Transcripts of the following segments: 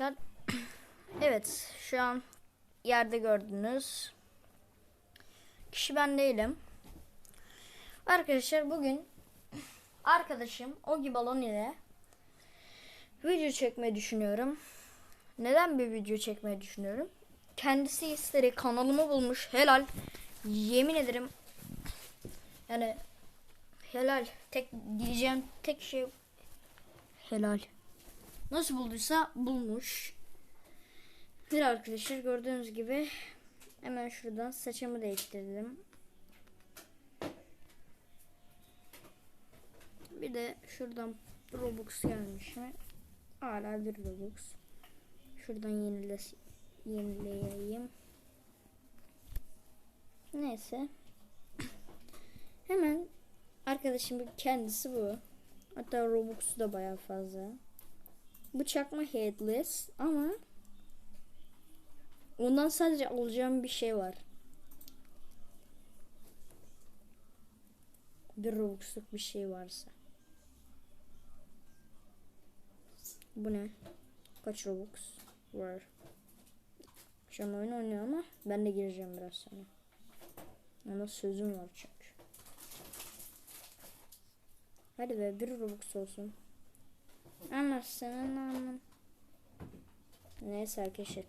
Arkadaşlar, Evet şu an yerde gördünüz. Kişi ben değilim. Arkadaşlar bugün arkadaşım Ogi Balon ile video çekmeyi düşünüyorum. Neden bir video çekmeyi düşünüyorum? Kendisi istedi kanalımı bulmuş. Helal. Yemin ederim. Yani helal. Tek diyeceğim tek şey helal. Nasıl bulduysa bulmuş. Bir arkadaşlar gördüğünüz gibi hemen şuradan saçımı değiştirdim. Bir de şuradan Robux gelmiş mi? Hala bir Robux. Şuradan yenile yenileyeyim. Neyse. Hemen arkadaşımın kendisi bu. Hatta Robux'u da bayağı fazla. Bu çakma headless ama ondan sadece alacağım bir şey var. Bir Robux'luk bir şey varsa. Bu ne? Kaç Robux var? Şu an oyun oynuyor ama ben de gireceğim biraz sonra. Ona sözüm var çünkü. Hadi be bir Robux olsun. Ama senin aman. Neyse arkadaşlar.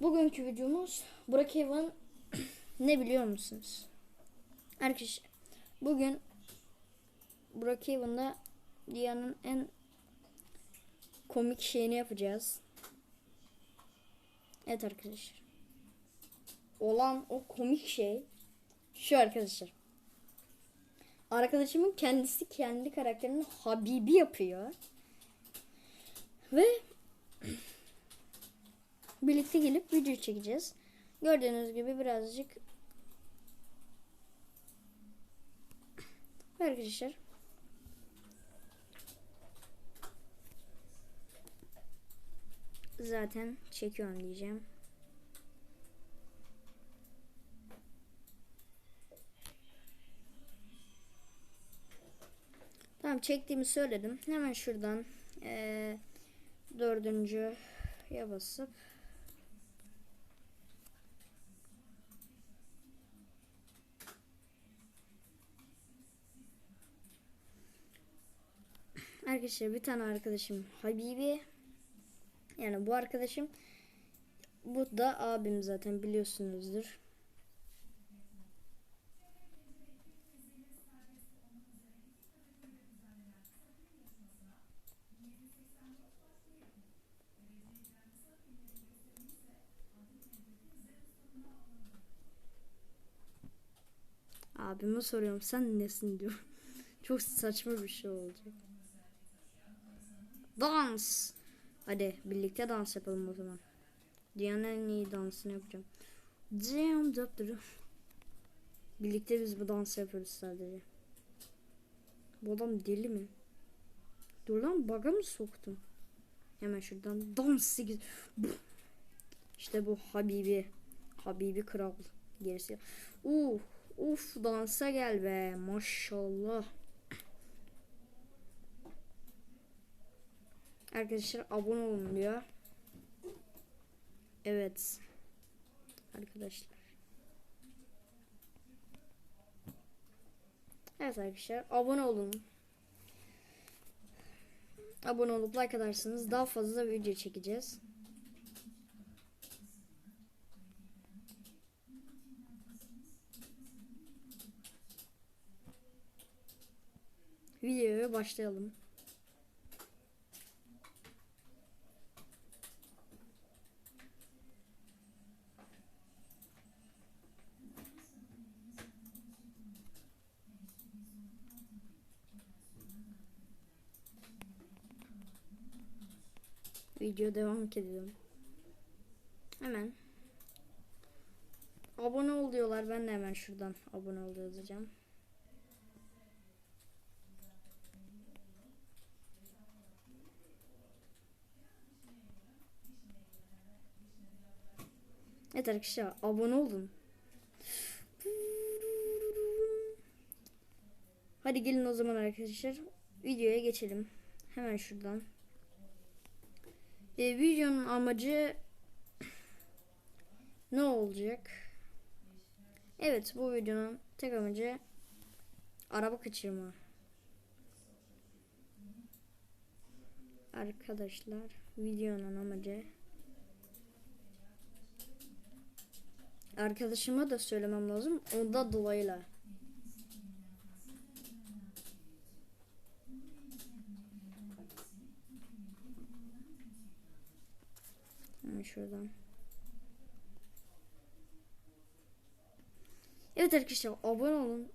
Bugünkü videomuz Burak Evan ne biliyor musunuz? Arkadaşlar bugün Burak Evan'da dünyanın en komik şeyini yapacağız. Evet arkadaşlar. Olan o komik şey şu arkadaşlar. Arkadaşımın kendisi kendi karakterini Habibi yapıyor. Ve birlikte gelip video çekeceğiz. Gördüğünüz gibi birazcık arkadaşlar zaten çekiyorum diyeceğim. Çektiğimi söyledim. Hemen şuradan eee dördüncü ya basıp Arkadaşlar bir tane arkadaşım Habibi yani bu arkadaşım bu da abim zaten biliyorsunuzdur. Abime soruyorum sen nesin diyor. Çok saçma bir şey olacak. Dans. Hadi birlikte dans yapalım o zaman. Dünyanın en iyi dansını yapacağım. Cem döptürü. Birlikte biz bu dansı yapıyoruz sadece. Bu adam deli mi? Dur lan baga mı soktum? Hemen şuradan dans 8. İşte bu Habibi. Habibi kral. Gerisi. Uh, uf dansa gel be. Maşallah. Arkadaşlar abone olun diyor. Evet. Arkadaşlar. Evet arkadaşlar abone olun. Abone olup like atarsanız daha fazla video çekeceğiz. Videoya başlayalım. Video devam edelim. Hemen. Abone ol diyorlar. Ben de hemen şuradan abone ol yazacağım. Evet arkadaşlar abone olun. Hadi gelin o zaman arkadaşlar videoya geçelim. Hemen şuradan. E, videonun amacı ne olacak? Evet bu videonun tek amacı araba kaçırma. Arkadaşlar videonun amacı arkadaşıma da söylemem lazım. Onda dolayıyla. Hemen şuradan. Evet arkadaşlar abone olun.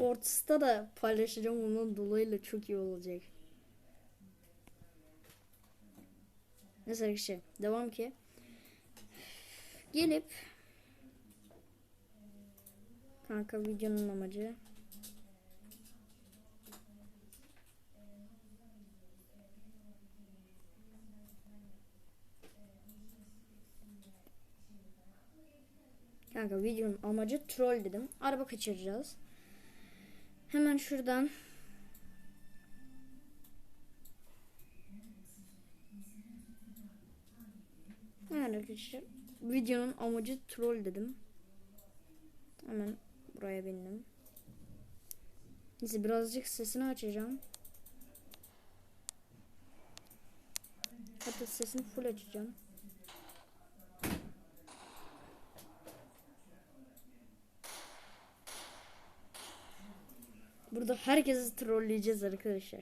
Shorts'ta da paylaşacağım onun dolayıyla çok iyi olacak. Neyse arkadaşlar devam ki. Gelip Kanka videonun amacı Kanka videonun amacı troll dedim. Araba kaçıracağız. Hemen şuradan Yani arkadaşlar videonun amacı troll dedim. Hemen buraya bindim. Neyse birazcık sesini açacağım. Hatta sesini full açacağım. Burada herkesi trolleyeceğiz arkadaşlar.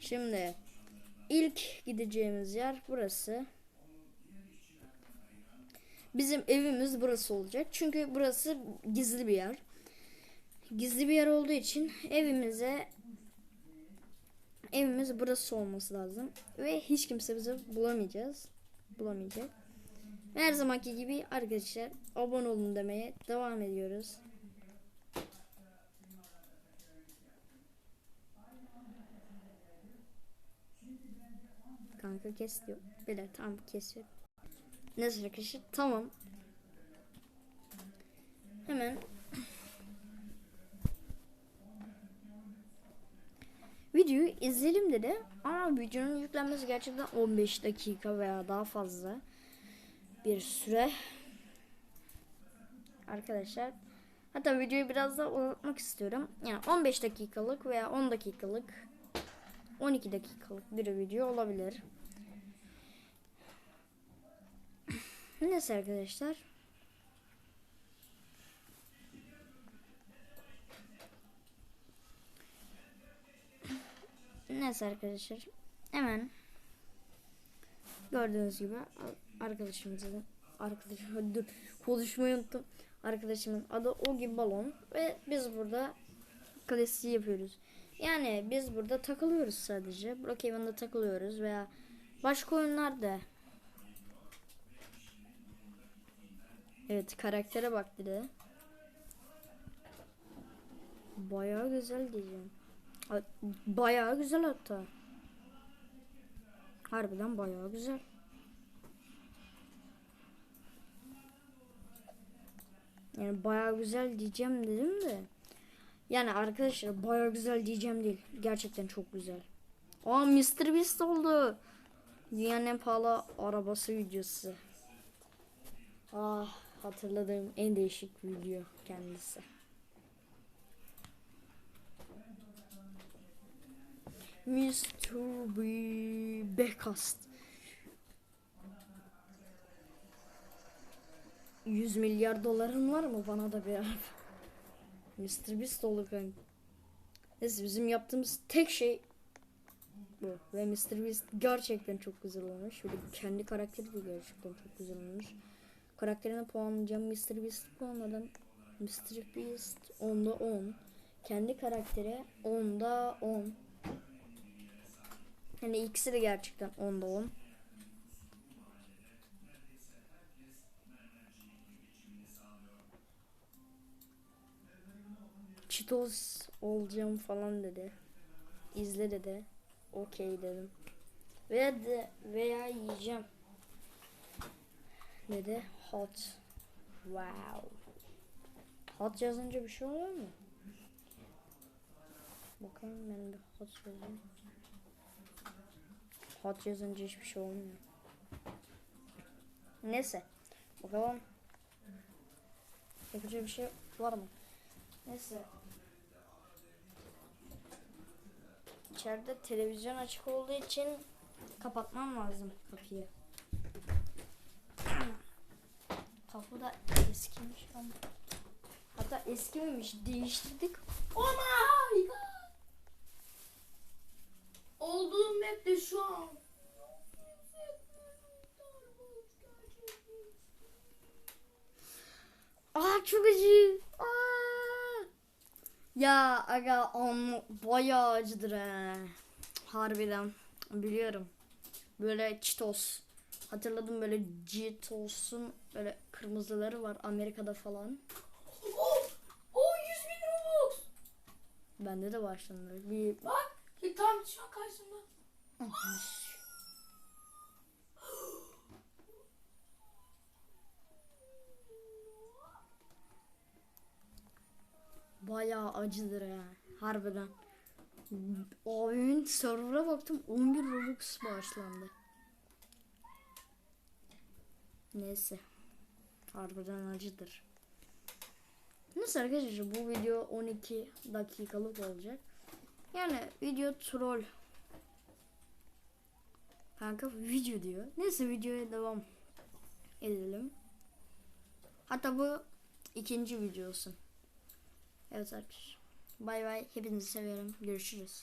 Şimdi ilk gideceğimiz yer burası. Bizim evimiz burası olacak. Çünkü burası gizli bir yer. Gizli bir yer olduğu için evimize evimiz burası olması lazım. Ve hiç kimse bizi bulamayacağız. Bulamayacak. Her zamanki gibi arkadaşlar abone olun demeye devam ediyoruz. Kanka kes diyor. Böyle tamam kesiyor. Neyse arkadaşlar tamam. Hemen videoyu izleyelim dedi ama videonun yüklenmesi gerçekten 15 dakika veya daha fazla bir süre. Arkadaşlar hatta videoyu biraz daha uzatmak istiyorum. Yani 15 dakikalık veya 10 dakikalık 12 dakikalık bir video olabilir. Neyse arkadaşlar. Neyse arkadaşlar. Hemen gördüğünüz gibi arkadaşımızın arkadaşım dur konuşmayı unuttum. Arkadaşımın adı Ogi Balon ve biz burada klasiği yapıyoruz. Yani biz burada takılıyoruz sadece. Brookhaven'da takılıyoruz veya başka oyunlarda Evet karaktere bak bir de. Bayağı güzel diyeceğim. Bayağı güzel hatta. Harbiden bayağı güzel. Yani bayağı güzel diyeceğim dedim de. Yani arkadaşlar bayağı güzel diyeceğim değil. Gerçekten çok güzel. Aa Mr. Beast oldu. Dünyanın en pahalı arabası videosu. Ah hatırladığım en değişik video kendisi. Mr. B. Bekast. 100 milyar doların var mı bana da bir? Mr. Beast olur kanka. Neyse bizim yaptığımız tek şey bu. Ve Mr. Beast gerçekten çok güzel olmuş. Böyle kendi karakteri de gerçekten çok güzel olmuş. Karakterine puanlayacağım. Mr. Beast puanladım. Mr. Beast 10'da 10. Kendi karakteri 10'da 10. Hani ikisi de gerçekten 10'da 10. Cheetos olacağım falan dedi. İzle dedi. Okey dedim. Veya de veya yiyeceğim dedi. Hot. Wow. Hot yazınca bir şey oluyor mu? Bakalım ben bir hot yazayım. Hot yazınca hiçbir şey olmuyor. Neyse. Bakalım. Yapacak bir şey var mı? Neyse. İçeride televizyon açık olduğu için kapatmam lazım kapıyı. Kapı da eskimiş ama. Hatta eskimemiş değiştirdik. Oh my god. Olduğum map'te şu an. Aa çok acı. Ya aga am bayağı acıdır he. Harbiden biliyorum. Böyle Cheetos. Hatırladım böyle Cheetos'un böyle kırmızıları var Amerika'da falan. Oh, oh 100 bin Robux. Bende de var şimdi. Bir Bak tam şu an karşımda. Bayağı acıdır ya. Harbiden. Oyun server'a baktım 11 Robux bağışlandı. Neyse. Harbiden acıdır. Neyse arkadaşlar bu video 12 dakikalık olacak. Yani video troll. Kanka video diyor. Neyse videoya devam edelim. Hatta bu ikinci videosu. Evet arkadaşlar. Bay bay. Hepinizi seviyorum. Görüşürüz.